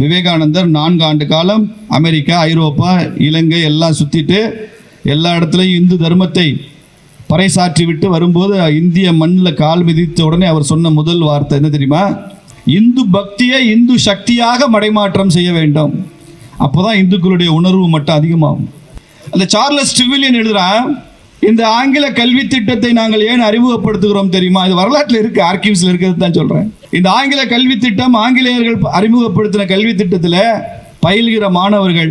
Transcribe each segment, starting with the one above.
விவேகானந்தர் நான்கு ஆண்டு காலம் அமெரிக்கா ஐரோப்பா இலங்கை எல்லாம் சுற்றிட்டு எல்லா இடத்துலையும் இந்து தர்மத்தை பறைசாற்றி விட்டு வரும்போது இந்திய மண்ணில் கால் மிதித்த உடனே அவர் சொன்ன முதல் வார்த்தை என்ன தெரியுமா? இந்து பக்தியை இந்து சக்தியாக மடைமாற்றம் செய்ய வேண்டும். அப்போதான் இந்துக்களுடைய உணர்வு மட்டும் அதிகமாகும். அந்த சார்லஸ் ட்ரிவிலியன் எழுதுகிறான் இந்த ஆங்கில கல்வி திட்டத்தை நாங்கள் ஏன் அறிமுகப்படுத்துகிறோம் தெரியுமா? இது வரலாற்றில் இருக்கு ஆர்கிவ்ஸ்ல இருக்கிறது தான் சொல்றேன். இந்த ஆங்கில கல்வி திட்டம் ஆங்கிலேயர்கள் அறிமுகப்படுத்தின கல்வி திட்டத்தில் பயில்கிற மாணவர்கள்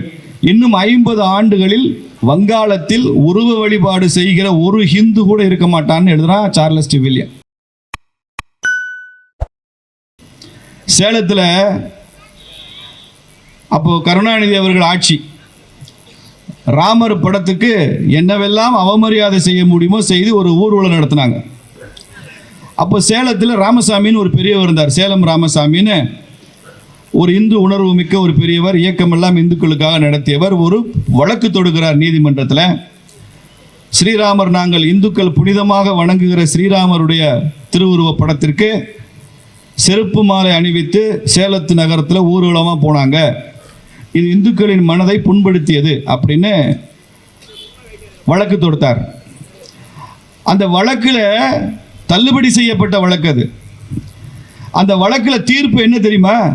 இன்னும் ஐம்பது ஆண்டுகளில் வங்காளத்தில் உருவ வழிபாடு செய்கிற ஒரு ஹிந்து கூட இருக்க மாட்டான்னு எழுதுறான் சார்லஸ் டிவிலியன் சேலத்தில் அப்போ கருணாநிதி அவர்கள் ஆட்சி. ராமர் படத்துக்கு என்னவெல்லாம் அவமரியாதை செய்ய முடியுமோ செய்து ஒரு ஊர்வலம் நடத்தினாங்க. அப்போ சேலத்தில் ராமசாமின்னு ஒரு பெரியவர் இருந்தார். சேலம் ராமசாமின்னு ஒரு இந்து உணர்வு மிக்க ஒரு பெரியவர் இயக்கமெல்லாம் இந்துக்களுக்காக நடத்தியவர். ஒரு வழக்கு தொடுகிறார் நீதிமன்றத்தில். ஸ்ரீராமர் நாங்கள் இந்துக்கள் புனிதமாக வணங்குகிற ஸ்ரீராமருடைய திருவுருவ படத்திற்கு செருப்பு மாலை அணிவித்து சேலத்து நகரத்தில் ஊர்வலமாக போனாங்க. இது இந்துக்களின் மனதை புண்படுத்தியது அப்படின்னு வழக்கு தொடுத்தார். அந்த வழக்கில் தள்ளுபடி செய்யப்பட்ட வழக்கு அது. அந்த வழக்கில் தீர்ப்பு என்ன தெரியுமா?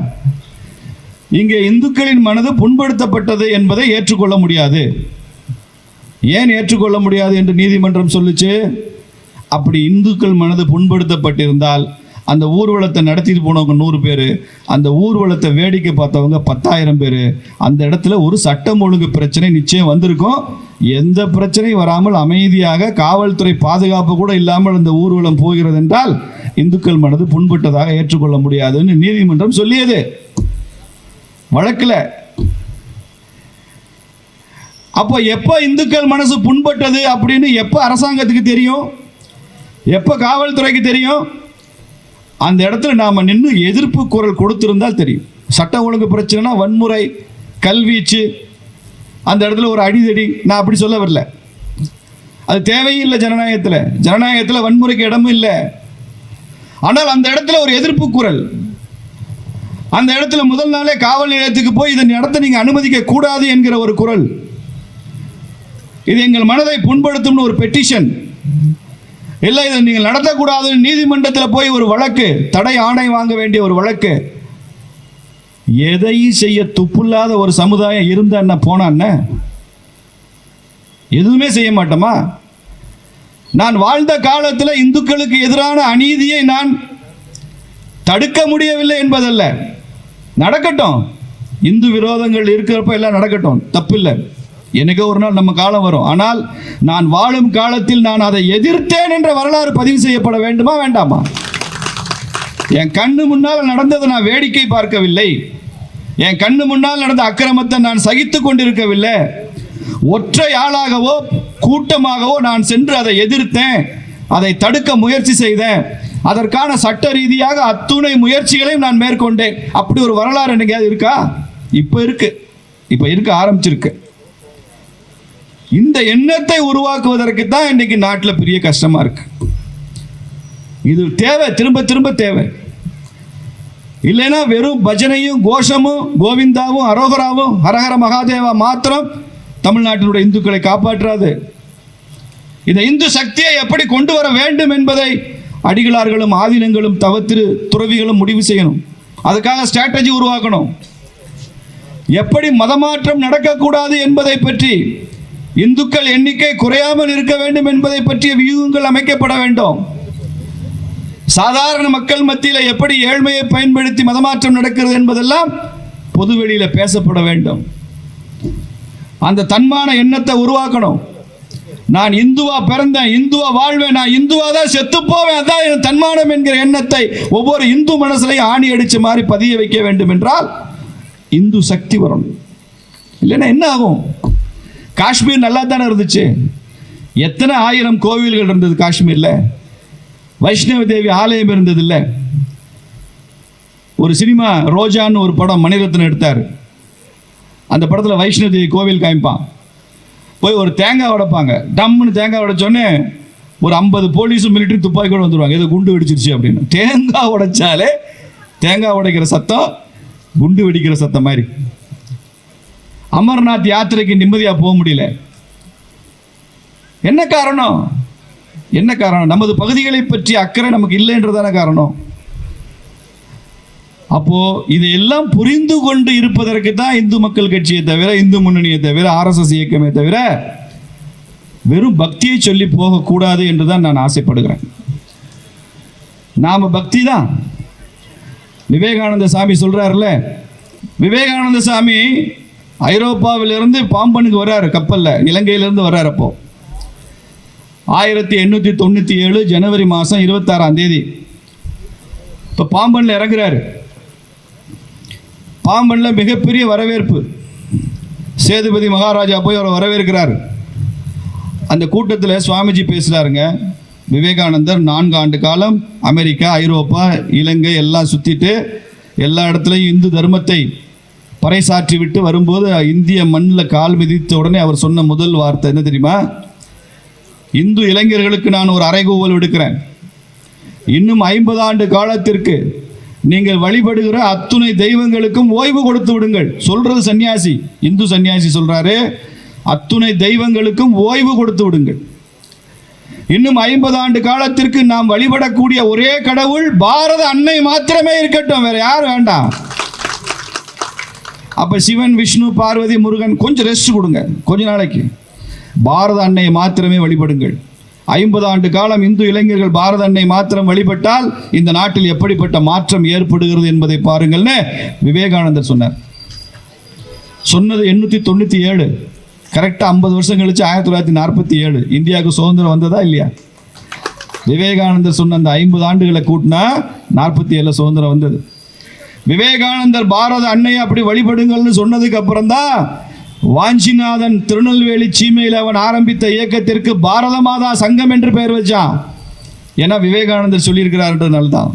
இங்கே இந்துக்களின் மனது புண்படுத்தப்பட்டது என்பதை ஏற்றுக்கொள்ள முடியாது. ஏன் ஏற்றுக்கொள்ள முடியாது என்று நீதிமன்றம் சொல்லுச்சு? அப்படி இந்துக்கள் மனது புண்படுத்தப்பட்டிருந்தால் அந்த ஊர்வலத்தை நடத்திட்டு போனவங்க நூறு பேர் அந்த ஊர்வலத்தை வேடிக்கை பார்த்தவங்க பத்தாயிரம் பேர். அந்த இடத்துல ஒரு சட்டம் ஒழுங்கு பிரச்சனை நிச்சயம் வந்திருக்கும். எந்த பிரச்சனையும் வராமல் அமைதியாக காவல்துறை பாதுகாப்பு கூட இல்லாமல் அந்த ஊர்வலம் போகிறது என்றால் இந்துக்கள் மனது புண்பட்டதாக ஏற்றுக்கொள்ள முடியாதுன்னு நீதிமன்றம் சொல்லியது. வழக்கில். அப்போ எப்போ இந்துக்கள் மனசு புண்பட்டது அப்படின்னு எப்போ அரசாங்கத்துக்கு தெரியும்? எப்போ காவல்துறைக்கு தெரியும்? அந்த இடத்துல நாம் நின்று எதிர்ப்பு குரல் கொடுத்திருந்தால் தெரியும். சட்ட ஒழுங்கு பிரச்சனைனா வன்முறை கல்வீச்சு அந்த இடத்துல ஒரு அடிதடி. நான் அப்படி சொல்ல வரல. அது தேவையில்லை ஜனநாயகத்தில். ஜனநாயகத்தில் வன்முறைக்கு இடமும் இல்லை. ஆனால் அந்த இடத்துல ஒரு எதிர்ப்பு குரல். அந்த இடத்துல முதல் நாளே காவல் நிலையத்துக்கு போய் இதன் இடத்த நீங்கள் அனுமதிக்க கூடாது என்கிற ஒரு குரல். இது எங்கள் மனதை புண்படுத்தும்னு ஒரு பெட்டிஷன் இல்லை இதை நீங்கள் நடத்தக்கூடாது. நீதிமன்றத்தில் போய் ஒரு வழக்கு தடை ஆணை வாங்க வேண்டிய ஒரு வழக்கு. எதையும் செய்ய துப்புல்லாத ஒரு சமுதாயம் இருந்தா என்ன போனா என்ன எதுவுமே செய்ய மாட்டோமா? நான் வாழ்ந்த காலத்தில் இந்துக்களுக்கு எதிரான அநீதியை நான் தடுக்க முடியவில்லை என்பதல்ல. நடக்கட்டும். இந்து விரோதங்கள் இருக்கிறப்ப எல்லாம் நடக்கட்டும். தப்பில்லை. எனக்கு ஒரு நாள் நம்ம காலம் வரும். ஆனால் நான் வாழும் காலத்தில் நான் அதை எதிர்த்தேன் என்ற வரலாறு பதிவு செய்யப்பட வேண்டுமா வேண்டாமா? என் கண்ணு முன்னால் நடந்ததை நான் வேடிக்கை பார்க்கவில்லை. என் கண்ணு முன்னால் நடந்த அக்கிரமத்தை நான் சகித்து கொண்டிருக்கவில்லை. ஒற்றை ஆளாகவோ கூட்டமாகவோ நான் சென்று அதை எதிர்த்தேன். அதை தடுக்க முயற்சி செய்தேன். அதற்கான சட்ட ரீதியாக அத்துணை முயற்சிகளையும் நான் மேற்கொண்டேன். அப்படி ஒரு வரலாறு என்னைக்காவது இருக்கா? இப்போ இருக்கு. இப்போ இருக்க ஆரம்பிச்சிருக்கு. இந்த எண்ணத்தை உருவாக்குவதற்கு தான் இன்றைக்கு நாட்டில் பெரிய கஷ்டமாக இருக்கு. இது தேவை திரும்ப திரும்ப தேவை. இல்லைன்னா வெறும் பஜனையும் கோஷமும் கோவிந்தாவும் அரோகராவும் ஹரஹர மகாதேவா மாத்திரம் தமிழ்நாட்டினுடைய இந்துக்களை காப்பாற்றாது. இந்த இந்து சக்தியை எப்படி கொண்டு வர வேண்டும் என்பதை அடிகளார்களும் ஆதீனங்களும் தவத்திரு துறவிகளும் முடிவு செய்யணும். அதுக்காக ஸ்ட்ராட்டஜி உருவாக்கணும். எப்படி மதமாற்றம் நடக்கக்கூடாது என்பதை பற்றி இந்துக்கள் எண்ணிக்கை குறையாமல் இருக்க வேண்டும் என்பதை பற்றிய வியூகங்கள் அமைக்கப்பட வேண்டும். சாதாரண மக்கள் மத்தியில் எப்படி ஏழ்மையை பயன்படுத்தி மதமாற்றம் நடக்கிறது என்பதெல்லாம் பொதுவெளியில் பேசப்பட வேண்டும். அந்த தன்மான எண்ணத்தை உருவாக்கணும். நான் இந்துவா பிறந்தேன் இந்துவா வாழ்வேன் நான் இந்துவா தான் செத்து போவேன் அதான் என் தன்மானம் என்கிற எண்ணத்தை ஒவ்வொரு இந்து மனசுலையும் ஆணி அடிச்ச மாதிரி பதிய வைக்க வேண்டும் என்றால் இந்து சக்தி வரணும். இல்லைன்னா என்ன ஆகும்? காஷ்மீர் நல்லா தானே இருந்துச்சு? எத்தனை ஆயிரம் கோவில்கள் இருந்தது காஷ்மீரில்? வைஷ்ணவ தேவி ஆலயம் இருந்தது இல்லை ஒரு சினிமா ரோஜான்னு ஒரு படம் மணிரத்னம் எடுத்தார். அந்த படத்தில் வைஷ்ணவ தேவி கோவில் காமிப்பான். போய் ஒரு தேங்காய் உடைப்பாங்க. டம்முன்னு தேங்காய் உடைச்சோன்னே ஒரு ஐம்பது போலீஸும் மிலிட்டரி துப்பாக்கியோடு வந்துடுவாங்க ஏதோ குண்டு வெடிச்சிருச்சு அப்படின்னு. தேங்காய் உடைச்சாலே தேங்காய் உடைக்கிற சத்தம் குண்டு வெடிக்கிற சத்தம் மாதிரி. அமர்நாத் யாத்திரைக்கு நிம்மதியாக போக முடியல. என்ன காரணம்? என்ன காரணம்? நமது பகுதிகளை பற்றி அக்கறை நமக்கு இல்லைன்றதான காரணம். அப்போ இதையெல்லாம் புரிந்து கொண்டு இருப்பதற்கு தான் இந்து மக்கள் கட்சியை தவிர இந்து முன்னணியை தவிர ஆர்எஸ்எஸ் இயக்கமே தவிர வெறும் பக்தியை சொல்லி போகக்கூடாது என்று தான் நான் ஆசைப்படுகிறேன். நாம் பக்தி தான். விவேகானந்த சாமி சொல்கிறாருல்ல விவேகானந்த சாமி ஐரோப்பாவிலிருந்து பாம்பனுக்கு வர்றாரு கப்பலில். இலங்கையிலேருந்து வர்றாரு அப்போ. ஆயிரத்தி எண்ணூற்றி தொண்ணூற்றி ஏழு ஜனவரி மாதம் இருபத்தாறாம் தேதி. இப்போ பாம்பனில் இறங்குறாரு. பாம்பனில் மிகப்பெரிய வரவேற்பு. சேதுபதி மகாராஜா போய் அவரை வரவேற்கிறார். அந்த கூட்டத்தில் சுவாமிஜி பேசுகிறாருங்க விவேகானந்தர் நான்கு ஆண்டு காலம் அமெரிக்கா ஐரோப்பா இலங்கை எல்லாம் சுற்றிட்டு எல்லா இடத்துலையும் இந்து தர்மத்தை பறைசாற்றி விட்டு வரும்போது இந்திய மண்ணில் கால் மிதித்த உடனே அவர் சொன்ன முதல் வார்த்தை என்ன தெரியுமா? இந்து இளைஞர்களுக்கு நான் ஒரு அறைகூவல் விடுக்கிறேன். இன்னும் ஐம்பது ஆண்டு காலத்திற்கு நீங்கள் வழிபடுகிற அத்துணை தெய்வங்களுக்கும் ஓய்வு கொடுத்து விடுங்கள். சொல்றது சன்னியாசி இந்து சன்னியாசி சொல்றாரு. அத்துணை தெய்வங்களுக்கும் ஓய்வு கொடுத்து விடுங்கள். இன்னும் ஐம்பது ஆண்டு காலத்திற்கு நாம் வழிபடக்கூடிய ஒரே கடவுள் பாரத அன்னை மாத்திரமே இருக்கட்டும். வேற யார் வேண்டாம். அப்போ சிவன் விஷ்ணு பார்வதி முருகன் கொஞ்சம் ரெஸ்ட் கொடுங்க. கொஞ்ச நாளைக்கு. பாரத அன்னையை மாத்திரமே வழிபடுங்கள். ஐம்பது ஆண்டு காலம் இந்து இளைஞர்கள் பாரத அன்னை மாத்திரம் வழிபட்டால் இந்த நாட்டில் எப்படிப்பட்ட மாற்றம் ஏற்படுகிறது என்பதை பாருங்கள்னு விவேகானந்தர் சொன்னார். சொன்னது எண்ணூற்றி தொண்ணூற்றி ஏழு. கரெக்டாக ஐம்பது வருஷம் கழிச்சு ஆயிரத்தி தொள்ளாயிரத்தி நாற்பத்தி ஏழு. இந்தியாவுக்கு சுதந்திரம் வந்ததா இல்லையா? விவேகானந்தர் சொன்ன அந்த ஐம்பது ஆண்டுகளை கூட்டினா நாற்பத்தி ஏழில் சுதந்திரம் வந்தது. விவேகானந்தர் பாரத அன்னையை அப்படி வழிபடுங்கள்னு சொன்னதுக்கு அப்புறம் தான் வாஞ்சிநாதன் திருநெல்வேலி சீமையில் அவன் ஆரம்பித்த இயக்கத்திற்கு பாரத மாதா சங்கம் என்று பெயர் வச்சான். ஏன்னா விவேகானந்தர் சொல்லியிருக்கிறார்ன்றதுனால தான்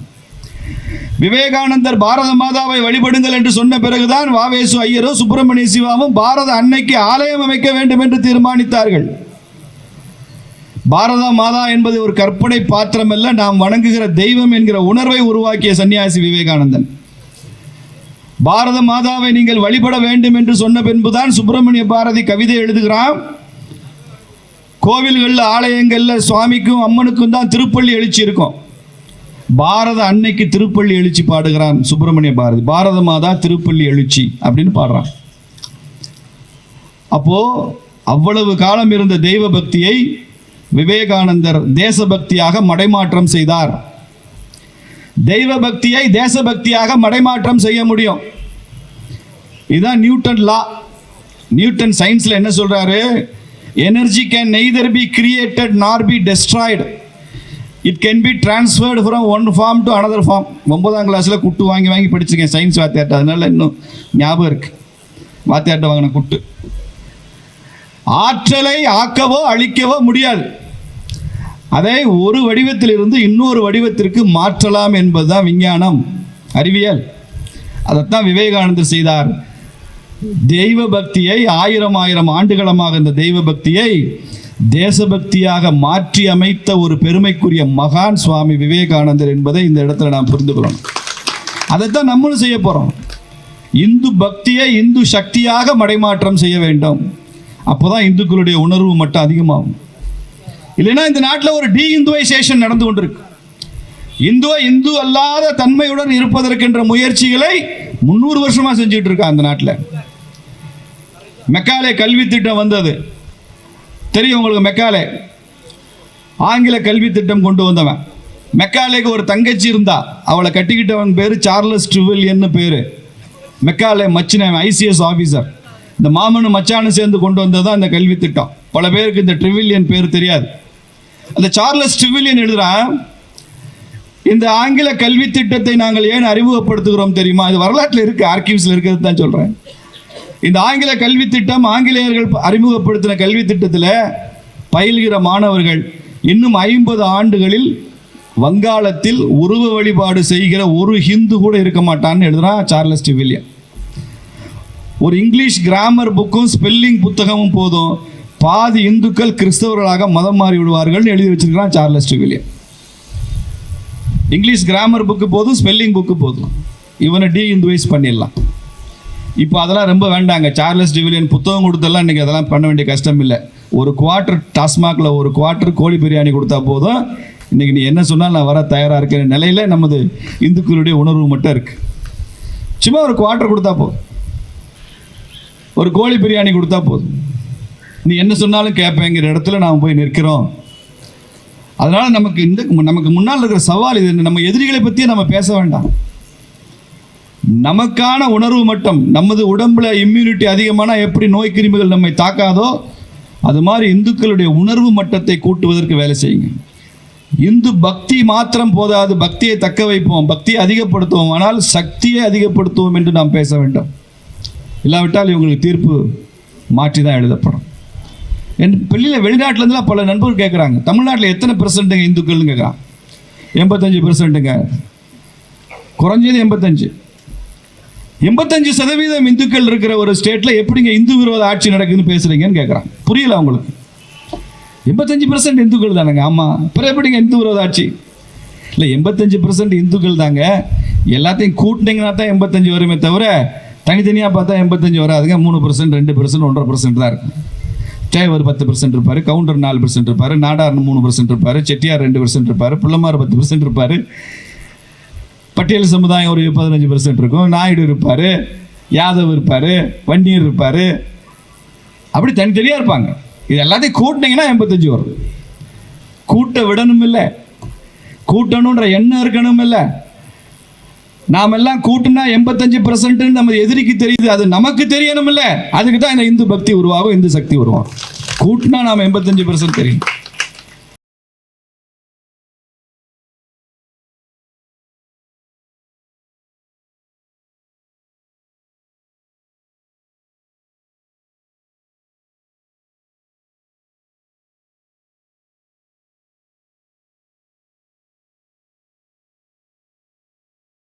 விவேகானந்தர் பாரத மாதாவை வழிபடுங்கள் என்று சொன்ன பிறகுதான் வாவேசு ஐயரும் சுப்பிரமணிய சிவாவும் பாரத அன்னைக்கு ஆலயம் அமைக்க வேண்டும் என்று தீர்மானித்தார்கள். பாரத மாதா என்பது ஒரு கற்பனை பாத்திரம் அல்ல நாம் வணங்குகிற தெய்வம் என்கிற உணர்வை உருவாக்கிய சன்னியாசி விவேகானந்தன். பாரத மாதாவை நீங்கள் வழிபட வேண்டும் என்று சொன்ன பின்புதான் சுப்பிரமணிய பாரதி கவிதை எழுதுகிறான். கோவில்களில் ஆலயங்களில் சுவாமிக்கும் அம்மனுக்கும் தான் திருப்பள்ளி எழுச்சி இருக்கும் பாரத அன்னைக்கு திருப்பள்ளி எழுச்சி பாடுகிறான் சுப்பிரமணிய பாரதி. பாரத மாதா திருப்பள்ளி எழுச்சி அப்படின்னு பாடுறான். அப்போ அவ்வளவு காலம் இருந்த தெய்வ பக்தியை விவேகானந்தர் தேசபக்தியாக மடைமாற்றம் செய்தார். தெய்வ பக்தியை தேசபக்தியாக மடைமாற்றம் செய்ய முடியும். இதுதான் நியூட்டன் லா நியூட்டன் சயின்ஸில் என்ன சொல்றாரு? Energy can neither be created nor be destroyed it can be transferred from one form to another form ஒன்பதாம் கிளாஸில் குட்டு வாங்கி வாங்கி படிச்சிருக்கேன் சயின்ஸ் வாத்தியாட்ட அதனால இன்னும் ஞாபகம் இருக்கு. வாத்தியாட்ட வாங்கின குட்டு. ஆற்றலை ஆக்கவோ அழிக்கவோ முடியாது. அதை ஒரு வடிவத்திலிருந்து இன்னொரு வடிவத்திற்கு மாற்றலாம் என்பதுதான் விஞ்ஞானம். அறிவியல். அதைத்தான் விவேகானந்தர் செய்தார். தெய்வ பக்தியை ஆயிரம் ஆயிரம் ஆண்டுகளமாக இந்த தெய்வ பக்தியை தேசபக்தியாக மாற்றி அமைத்த ஒரு பெருமைக்குரிய மகான் சுவாமி விவேகானந்தர் என்பதை இந்த இடத்துல நாம் புரிந்து கொள்ளணும். அதைத்தான் நம்மளும் செய்ய போகிறோம் இந்து பக்தியை இந்து சக்தியாக மடைமாற்றம் செய்ய வேண்டும். அப்போதான் இந்துக்களுடைய உணர்வு மட்டும் அதிகமாகும். இல்லைன்னா இந்த நாட்டில் ஒரு டி இந்துவைசேஷன் நடந்து கொண்டிருக்கு. இந்துவ இந்து அல்லாத தன்மையுடன் இருப்பதற்கென்ற முயற்சிகளை முன்னூறு வருஷமா செஞ்சுட்டு இருக்கா அந்த நாட்டில். மெக்காலே கல்வி திட்டம் வந்தது. தெரியும் உங்களுக்கு மெக்காலே? ஆங்கில கல்வி திட்டம் கொண்டு வந்தவன். மெக்காலேக்கு ஒரு தங்கச்சி இருந்தா அவளை கட்டிக்கிட்டவன் பேர் சார்லஸ் ட்ரிவில்யன்னு பேரு. மெக்காலே மச்சினவன் ஐசிஎஸ் ஆஃபீஸர் இந்த மாமனும் மச்சானும் சேர்ந்து கொண்டு வந்தது தான் இந்த கல்வி திட்டம். பல பேருக்கு இந்த ட்ரிவில்யன் பேர் தெரியாது. அந்த சார்லஸ் ட்ரிவில்யன் எழுதுறான் இந்த ஆங்கில கல்வி திட்டத்தை நாங்கள் ஏன் அறிமுகப்படுத்துகிறோம் தெரியுமா? இது வரலாற்றில் இருக்கு ஆர்கிவ்ஸில் இருக்கிறது தான் சொல்கிறேன் இந்த ஆங்கில கல்வி திட்டம் ஆங்கிலேயர்கள் அறிமுகப்படுத்தின கல்வி திட்டத்தில் பயில்கிற மாணவர்கள் இன்னும் ஐம்பது ஆண்டுகளில் வங்காளத்தில் உருவ வழிபாடு செய்கிற ஒரு ஹிந்து கூட இருக்க மாட்டான்னு எழுதுறான் சார்லஸ் டிவில்லியன் ஒரு இங்கிலீஷ் கிராமர் புக்கும் ஸ்பெல்லிங் புத்தகமும் போதும். பாதி இந்துக்கள் கிறிஸ்தவர்களாக மதம் மாறி விடுவார்கள் எழுதி வச்சிருக்கிறான் சார்லஸ் டிவில்லியன் இங்கிலீஷ் கிராமர் புக்கு போதும் ஸ்பெல்லிங் புக்கு போதும். இவனை டீ இந்துவைஸ் பண்ணிடலாம். இப்போ அதெல்லாம் ரொம்ப வேண்டாங்க. சார்லஸ் டிவிலியன் புத்தகம் கொடுத்தெல்லாம் இன்றைக்கி அதெல்லாம் பண்ண வேண்டிய கஷ்டம் இல்லை. ஒரு குவார்ட்டர் டாஸ்மாகில் ஒரு குவார்ட்டர் கோழி பிரியாணி கொடுத்தா போதும். இன்றைக்கி நீ என்ன சொன்னால் நான் வர தயாராக இருக்கிற நிலையில் நமது இந்துக்களுடைய உணர்வு மட்டும் இருக்குது சும்மா ஒரு குவார்ட்டர் கொடுத்தா போதும். ஒரு கோழி பிரியாணி கொடுத்தா போதும். நீ என்ன சொன்னாலும் கேட்பேங்கிற இடத்துல நாம் போய் நிற்கிறோம். அதனால் நமக்கு இந்த நமக்கு முன்னால் இருக்கிற சவால் இது. நம்ம எதிரிகளை பற்றியே நம்ம பேச வேண்டாம். நமக்கான உணர்வு மட்டம் நமது உடம்புல இம்யூனிட்டி அதிகமானால் எப்படி நோய் கிருமிகள் நம்மை தாக்காதோ அது மாதிரி இந்துக்களுடைய உணர்வு மட்டத்தை கூட்டுவதற்கு வேலை செய்யுங்க. இந்து பக்தி மாத்திரம் போதாது பக்தியை தக்க வைப்போம் பக்தியை அதிகப்படுத்துவோம். ஆனால் சக்தியை அதிகப்படுத்துவோம் என்று நாம் பேச வேண்டும். இல்லாவிட்டால் இவங்களுக்கு தீர்ப்பு மாற்றி தான் எழுதப்படும். என் வெளியில் வெளிநாட்டிலேருந்துலாம் பல நண்பர்கள் கேட்குறாங்க தமிழ்நாட்டில் எத்தனை பெர்சன்ட்டுங்க இந்துக்கள்னு கேட்குறான் எண்பத்தஞ்சு பெர்சன்ட்டுங்க குறைஞ்சது எண்பத்தஞ்சு. எண்பத்தஞ்சு சதவீதம் இந்துக்கள் இருக்கிற ஒரு ஸ்டேட்டில் எப்படிங்க இந்து விரோத ஆட்சி நடக்குதுன்னு பேசுகிறீங்கன்னு கேட்குறான் புரியல அவங்களுக்கு. எண்பத்தஞ்சு பெர்சன்ட் இந்துக்கள் தானேங்க. ஆமாம் அப்புறம் எப்படிங்க இந்து விரோத ஆட்சி? இல்லை எண்பத்தஞ்சு பெர்சன்ட் இந்துக்கள் தாங்க. எல்லாத்தையும் கூட்டினீங்கன்னா தான் எண்பத்தஞ்சு வருமே தவிர தனித்தனியாக பார்த்தா எண்பத்தஞ்சு வராதுங்க. மூணு பர்சன்ட் ரெண்டு பர்சன்ட் ஒன்றரை பர்சன்ட் தான் இருக்கும். தேவர் பத்து பர்சன்ட் இருப்பார் கவுண்டர் நாலு பர்சன்ட் இருப்பார் நாடார் மூணு பர்சன்ட் இருப்பார் செட்டியார் ரெண்டு பர்சன்ட் இருப்பார் பிள்ளைமார் பத்து பர்சன்ட் இருப்பார். பட்டியல் சமுதாயம் ஒரு பதினஞ்சு பர்சன்ட் இருக்கும். நாயுடு இருப்பார் யாதவ் இருப்பார் வன்னியர் இருப்பார். அப்படி தனித்தனியாக இருப்பாங்க. இது எல்லாத்தையும் கூட்டினீங்கன்னா எண்பத்தஞ்சு வரும் கூட்ட விடணும் இல்லை கூட்டணுன்ற எண்ணம் இருக்கணும் இல்லை நாம் எல்லாம் கூட்டுனா எண்பத்தஞ்சு பர்சன்ட் நம்ம எதிரிக்கு தெரியுது. அது நமக்கு தெரியணும் இல்லை அதுக்கு தான் இந்த இந்து பக்தி உருவாகும் இந்து சக்தி உருவாகும். கூட்டினா நாம் எண்பத்தஞ்சு பர்சன்ட் தெரியும்.